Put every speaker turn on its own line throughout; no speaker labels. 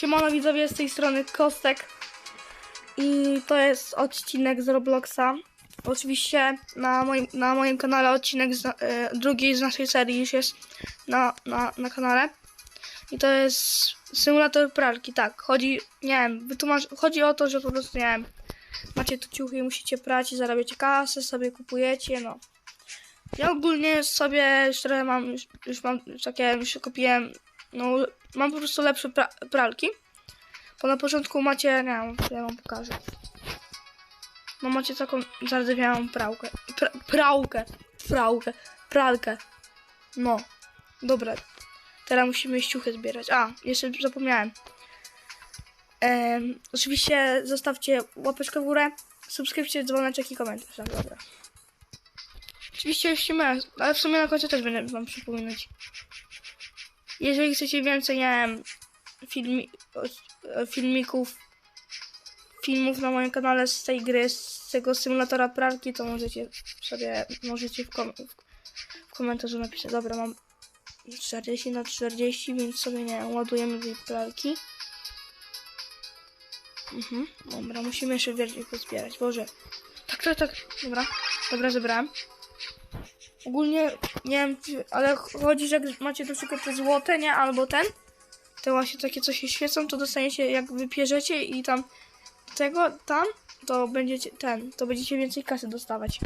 Siemano widzowie, z tej strony Kostek i to jest odcinek z Robloxa. Oczywiście na moim, na moim kanale odcinek z, e, drugi z naszej serii już jest na, na, na kanale. I to jest symulator pralki, tak. Chodzi, nie wiem, wytłumacz, chodzi o to, że po prostu, nie wiem, macie tu ciuchy musicie prać i zarabiacie kasę, sobie kupujecie, no. Ja ogólnie sobie trochę mam, już, już mam takie, już kupiłem, no, mam po prostu lepsze pra pralki. Bo na początku macie, nie wiem, ja wam pokażę. No macie taką zardzewiałą prałkę, pra prałkę, prałkę, pralkę. No, dobra. Teraz musimy ściuchy zbierać. A, jeszcze zapomniałem. Em, oczywiście zostawcie łapeczkę w górę, subskrypcję, dzwoneczek i komentarz. Tak, dobra. Oczywiście już ma, ale w sumie na końcu też będę wam przypominać. Jeżeli chcecie więcej, nie wiem, filmi, filmików, filmów na moim kanale z tej gry, z tego symulatora pralki, to możecie sobie, możecie w, kom, w, komentarzu napisać. Dobra, mam 40 na 40, więc sobie nie ładujemy tej pralki. Mhm, dobra, musimy jeszcze wiernie pozbierać. Boże. Tak, tak, tak. Dobra, dobra, zebrałem. Ogólnie, nie wiem, ale chodzi, że jak macie na przykład te złote, nie? Albo ten, te właśnie takie, co się świecą, to dostaniecie, jak wypierzecie i tam tego, tam, to będziecie, ten, to będziecie więcej kasy dostawać.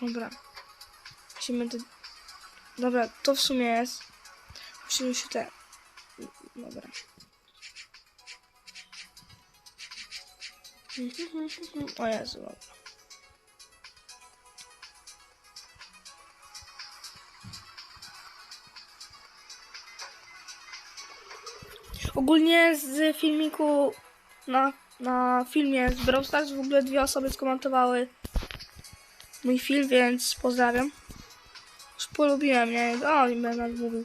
Dobra. Musimy to... Dobra, to w sumie jest. Musimy się te... Dobra. O Jezu, dobra. Ogólnie z filmiku na, na filmie z Brawl Stars w ogóle dwie osoby skomentowały mój film, więc pozdrawiam. Już polubiłem, nie? O, nie będę mówił.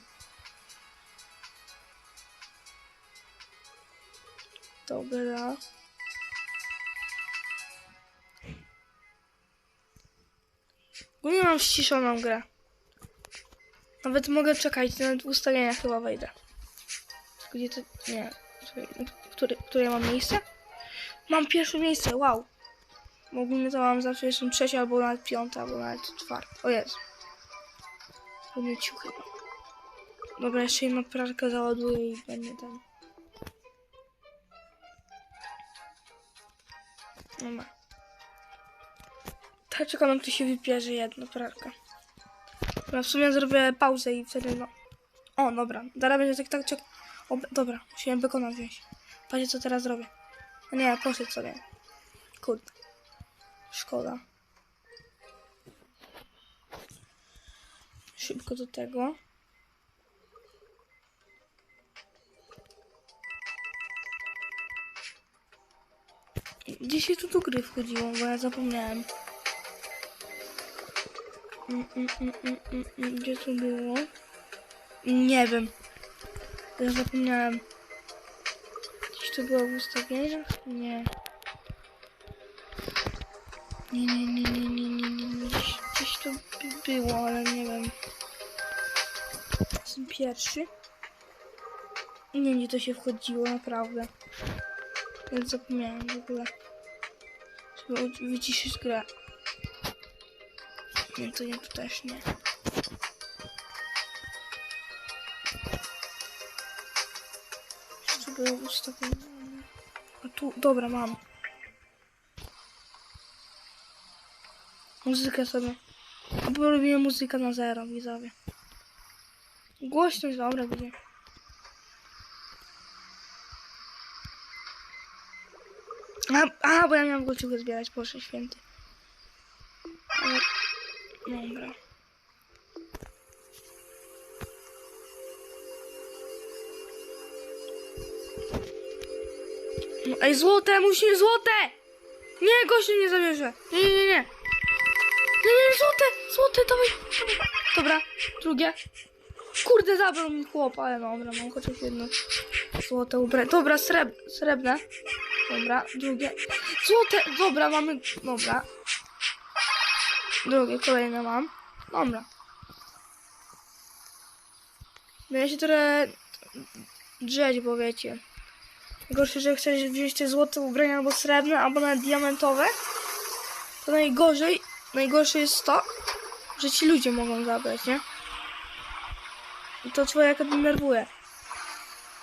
Dobra. Ogólnie mam ściszoną grę. Nawet mogę czekać, nawet w ustawieniach chyba wejdę. Gdzie to... Nie. Które, które mam miejsce? Mam pierwsze miejsce, wow. Ogólnie to mam zawsze jestem trzecie, albo nawet piąte, albo nawet czwarte. O jest. Będę ciuchy. Dobra, jeszcze jedną pralkę załaduję i będzie ten. Dobra. Tak czekam, aż tu się wypierze jedna pralka. Dobra, w sumie zrobię pauzę i wtedy no... O, dobra. Teraz będzie tak, tak, czek... O, dobra, musiałem bekona wziąć. Patrzcie, co teraz zrobię. A nie, poszedł sobie. Kurde. Szkoda. Szybko do tego. Dzisiaj tu do gry wchodziło, bo ja zapomniałem. Mm, mm, mm. Gdzie to było? Nie wiem. Ja zapomniałem. Gdzieś to było w ustawieniach? Nie. Nie, nie, nie, nie, nie, nie, nie, nie. Gdzieś, gdzieś to by było, ale nie wiem. Jestem pierwszy. Nie, nie, to się wchodziło, naprawdę. Więc zapomniałem w ogóle. Od- wyciszyć grę. Nie, to nie, to też nie. Było ustawione? A tu, dobra, mam. Muzykę sobie. Albo robię muzykę na zero, widzowie. Głośność, dobra, będzie. A, a, bo ja miałam głośnikę zbierać, proszę święty. Dobra. Ej, złote, musimy złote! Nie, gościu nie zabierze. Nie, nie, nie, nie. Nie, złote, złote, dawaj. Dobra, drugie. Kurde, zabrał mi chłop, ale dobra, mam chociaż jedno złote ubranie. Dobra, sreb, srebrne. Dobra, drugie. Złote, dobra, mamy, dobra. Drugie, kolejne mam. Dobra. No ja się trochę drzeć, bo wiecie. Gorsze, że chcesz wziąć te złote ubrania albo srebrne, albo nawet diamentowe, to najgorzej, najgorsze jest to, że ci ludzie mogą zabrać, nie? I to człowieka denerwuje.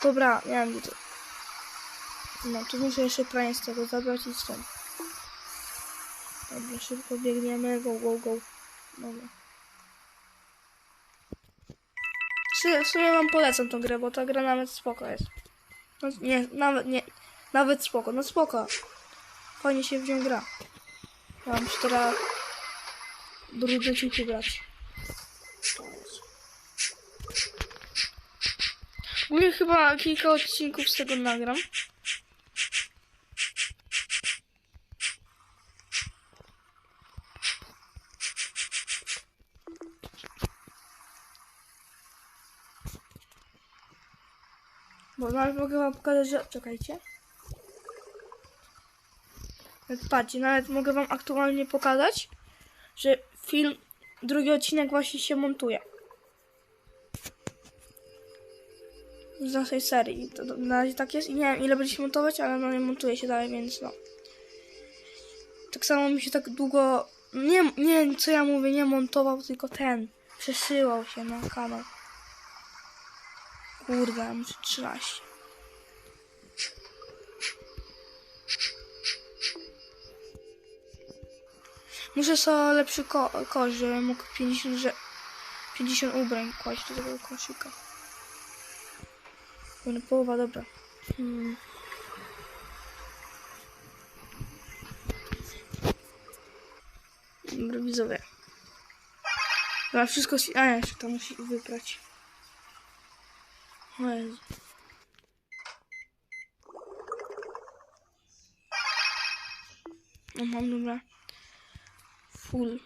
Dobra, nie wiem gdzie to. No, tu muszę jeszcze pranie z tego zabrać i stąd. Dobra, szybko biegniemy, go, go, go. Dobra. W sumie wam polecam tą grę, bo ta gra nawet spoko jest. No, nie, nawet nie, nawet spoko, no spoko. Fajnie się w nią gra. Ja mam teraz brudne ciuchy brać. Ogólnie chyba kilka odcinków z tego nagram. Bo nawet mogę wam pokazać, że... Czekajcie. Nawet Patrzcie, nawet mogę wam aktualnie pokazać, że film, drugi odcinek właśnie się montuje. Z naszej serii. To na razie tak jest i nie wiem ile będzie się montować, ale no nie montuje się dalej, więc no. Tak samo mi się tak długo... Nie, nie co ja mówię, nie montował, tylko ten. Przesyłał się na kanał. Kurde, ja muszę 13. Muszę sobie lepszy ko kosz, żebym mógł 50, że 50 ubrań kłaść do tego koszyka. Dobra, połowa, dobra. Hmm. Dobra, widzowie. Dobra, wszystko... si- A, jeszcze to musi wyprać. O Jezu. No mam dobra. Full.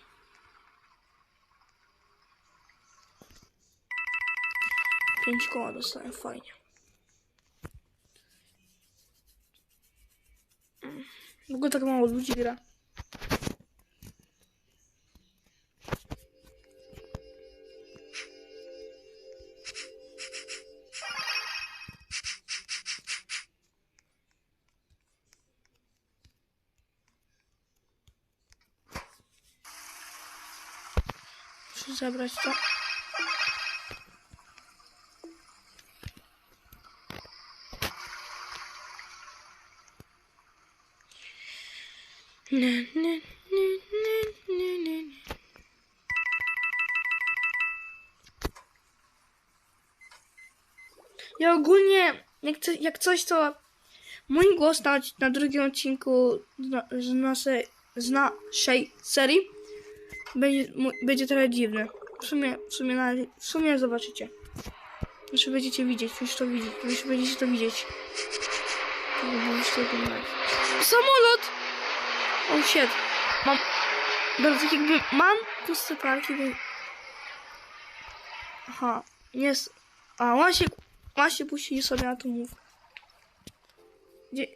Pięć koła dostałem, fajnie. W ogóle tak mało ludzi gra. Zabrać to. Nie, nie, nie, nie, nie, nie, nie. Ja ogólnie, jak, jak coś, to mój głos na, na drugim odcinku z, na, z, naszej, z naszej serii będzie, będzie trochę dziwny. W sumie, w sumie, na, w sumie zobaczycie. Już będziecie widzieć, już to widzieć, już będziecie to widzieć. Samolot! O oh shit. Mam. Dobra, tak jakby mam puste parki, więc. Aha, jest. A, właśnie, właśnie puścili sobie atomów. Dzie...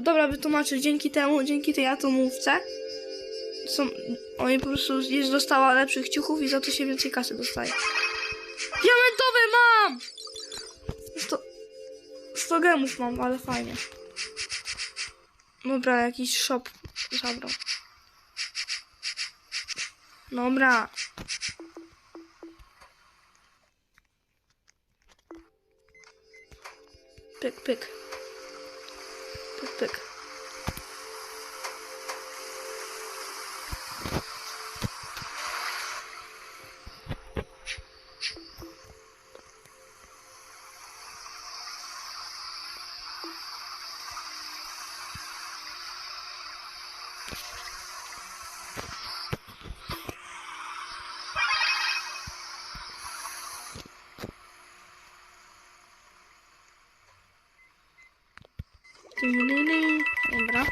Dobra, wytłumaczę. Dzięki temu, dzięki tej atomówce. Są, oni po prostu jest dostała lepszych ciuchów i za to się więcej kasy dostaje. Diamentowe mam! 100, 100 gemów mam, ale fajnie. Dobra, jakiś shop zabrał. Dobra. Pyk, pyk. Pyk, Dobra.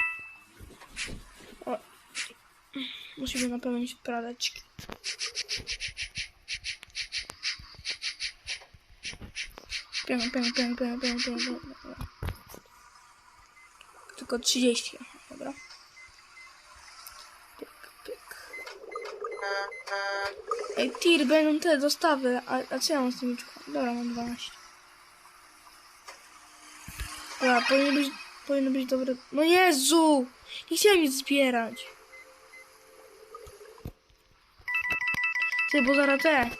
O. Musimy napełnić praleczki. Pięknie, pięknie, pięknie, pięknie, pięknie. Tylko 30. Dobra. Pyk, pyk. Ej, tir, będą te dostawy. A, a co ja mam z tymi czukami? Dobra, mam 12. Dobra, powinno być, powinno być dobre. No Jezu! Nie chciałem nic zbierać. Ty, bo zaraz te.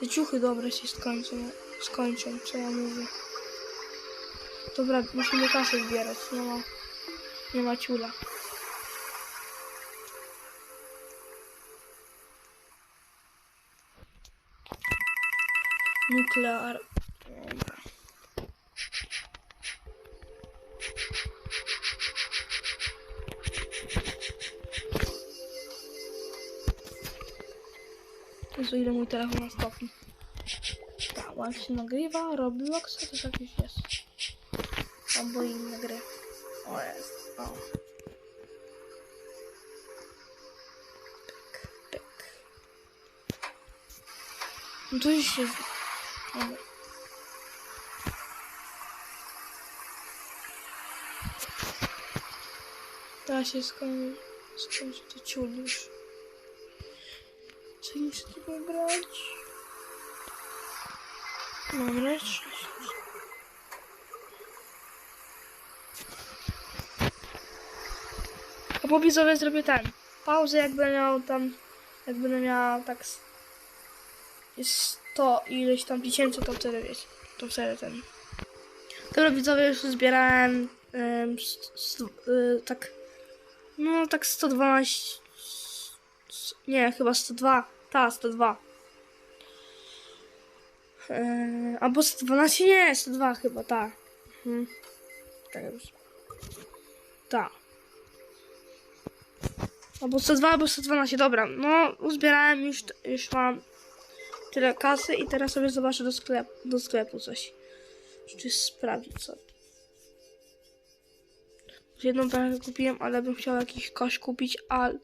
Te ciuchy dobre się skończą. Skończą, co ja mówię. Dobra, musimy kasę zbierać. Nie ma. Nie ma ciula. Nuklear. Jezu, ile mój telefon ma stopni. Tak, się nagrywa, Roblox, to też jakiś jest. Albo inne gry. O, jest. O. Pyk, pyk. No to już się... Dobra. Teraz się skończy, skończy to ciul już. Co nic nie grać? Dobra, cześć. A po widzowie zrobię ten. Pauzę jak będę miał tam, jak będę miał tak jest 100 ileś tam tysięcy, to wtedy wiecie, to wtedy ten. Dobra widzowie, już zbierałem em, st- st- y, tak, no tak 112, s- nie, chyba 102, ta 102. Eee, albo 112, nie, 102 chyba, tak. Mhm. Tak już. Tak. Albo 102, albo 112, dobra. No, uzbierałem już, już mam tyle kasy i teraz sobie zobaczę do sklepu, do sklepu coś. Czy sprawdzić sobie. Jedną pralkę kupiłem, ale bym chciał jakiś kosz kupić, ale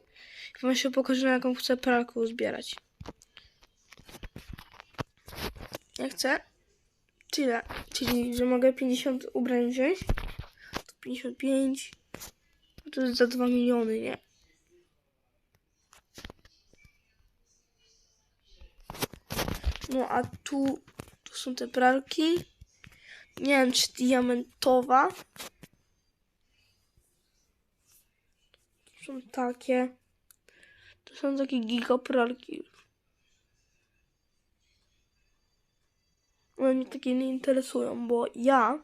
wam się pokażę, jaką chcę pralkę uzbierać. Ja chcę tyle, czyli że mogę 50 ubrań wziąć. To 55. No To jest za 2 miliony, nie? No a tu, tu są te pralki. Nie wiem, czy diamentowa. To są takie. To są takie gigapralki. One mnie takie nie interesują, bo ja.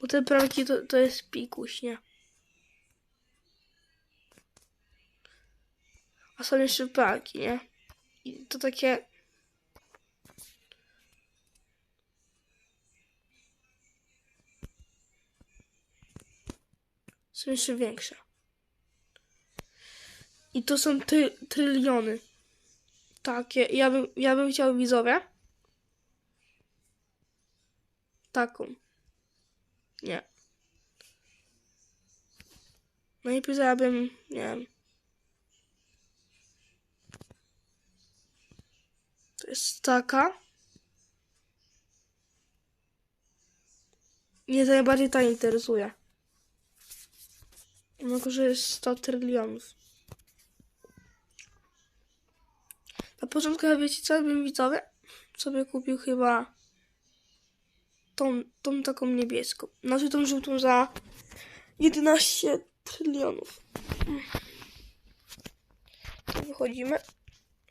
Bo te pralki to, to jest pikuś, nie? A są jeszcze pralki, nie? I to takie. Są jeszcze większe. I to są ty, tryliony. Takie. Ja bym, ja bym chciał widzowie. Taką. Nie. Najlepiej ja bym, nie wiem. To jest taka. Mnie najbardziej ta interesuje. Mimo, że jest 100 trylionów. Na początku, wiecie co, bym widzowie sobie kupił chyba tą, tą taką niebieską. Znaczy tą żółtą za 11 trylionów. Wychodzimy.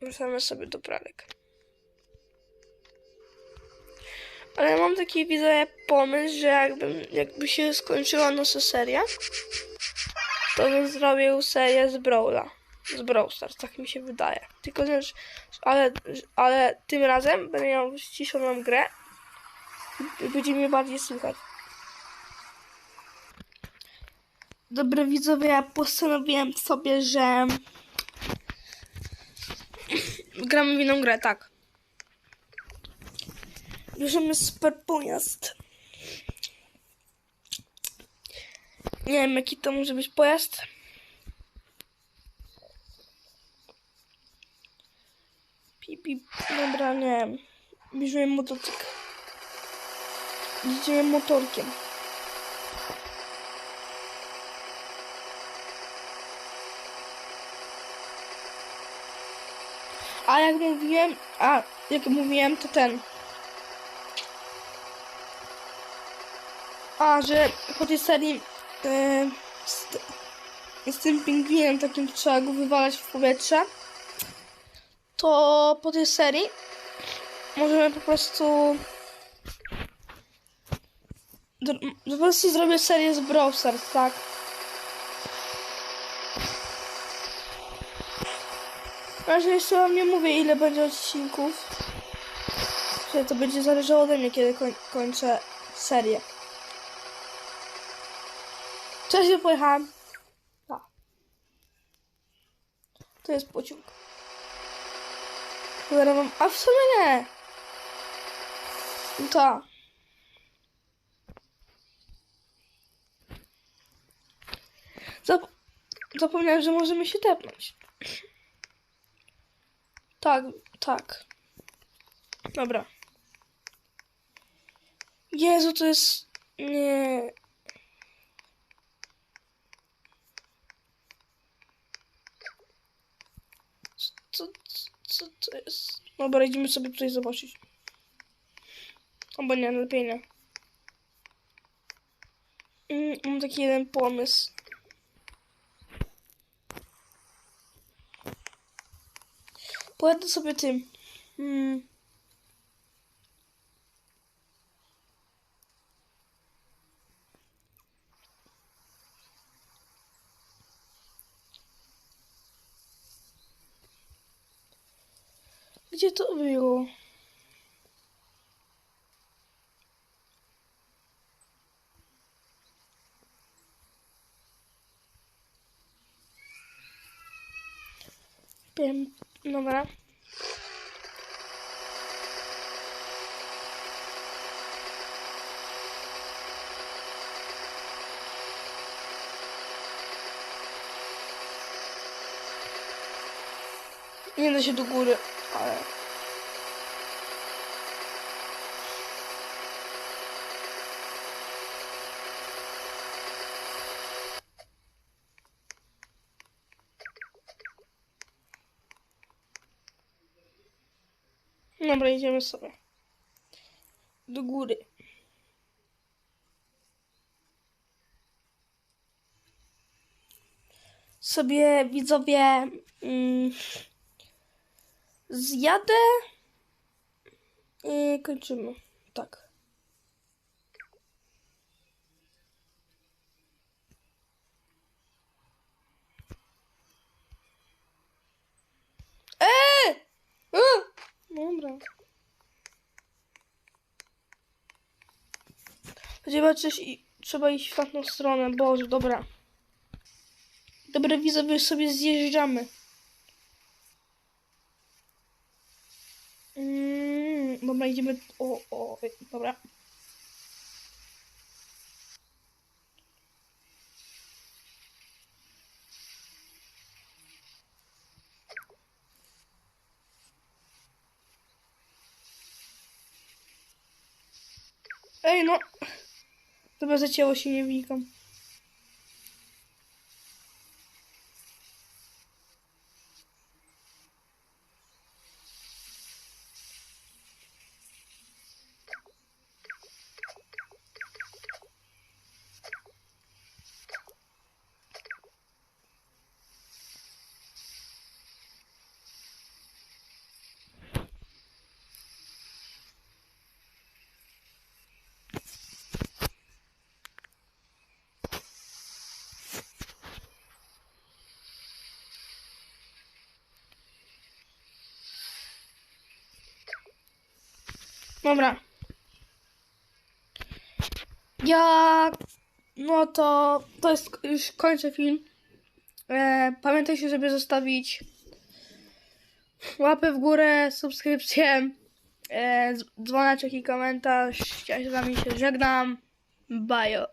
Wracamy sobie do pralek. Ale mam taki widzę pomysł, że jakbym, jakby się skończyła nasza seria, to bym zrobił serię z Brawla. Z Brawl Stars, tak mi się wydaje. Tylko, że, ale, ale tym razem będę miał ściszoną grę i będzie mnie bardziej słychać. Dobra widzowie, ja postanowiłem sobie, że gramy w inną grę, tak. Bierzemy super pojazd. Nie wiem, jaki to może być pojazd. Pipi, dobra, nie wiem. Motocykl. Jedziemy motorkiem. A jak mówiłem, a jak mówiłem, to ten. A, że po tej serii yy, z, z tym pingwinem takim trzeba go wywalać w powietrze, to po tej serii możemy po prostu dr- po prostu zrobię serię z Brawl Stars, tak? Razie jeszcze wam nie mówię ile będzie odcinków. To będzie zależało ode mnie, kiedy koń kończę serię. Ja pojechałem. Tak. To jest pociąg. Zaraz mam... A w sumie nie. No tak. Zap zapomniałem, że możemy się tepnąć. Tak, tak. Dobra. Jezu, to jest... Nie... Co, co, to jest? Dobra, idziemy sobie tutaj zobaczyć. Albo nie, lepiej nie. Mm, Mam taki jeden pomysł. Pojadę sobie tym. Hmm. Gdzie to było? Wiem. Dobra. Nie da się do góry, ale... Dobra, idziemy sobie. Do góry. Sobie widzowie mm, zjadę i kończymy. Tak. Eee! Eee! Dobra. Trzeba, coś i, trzeba iść w tamtą stronę. Boże, dobra. Dobra, widzowie, sobie zjeżdżamy. Mm, dobra, idziemy. O, o, dobra. Ej, no. Dobra, zacięło się, nie wnikam. Dobra. Ja. No to. To jest. Już kończę film. E, pamiętajcie, żeby zostawić łapę w górę, subskrypcję, e, dzwoneczek i komentarz. Ja się z wami się żegnam. Bye.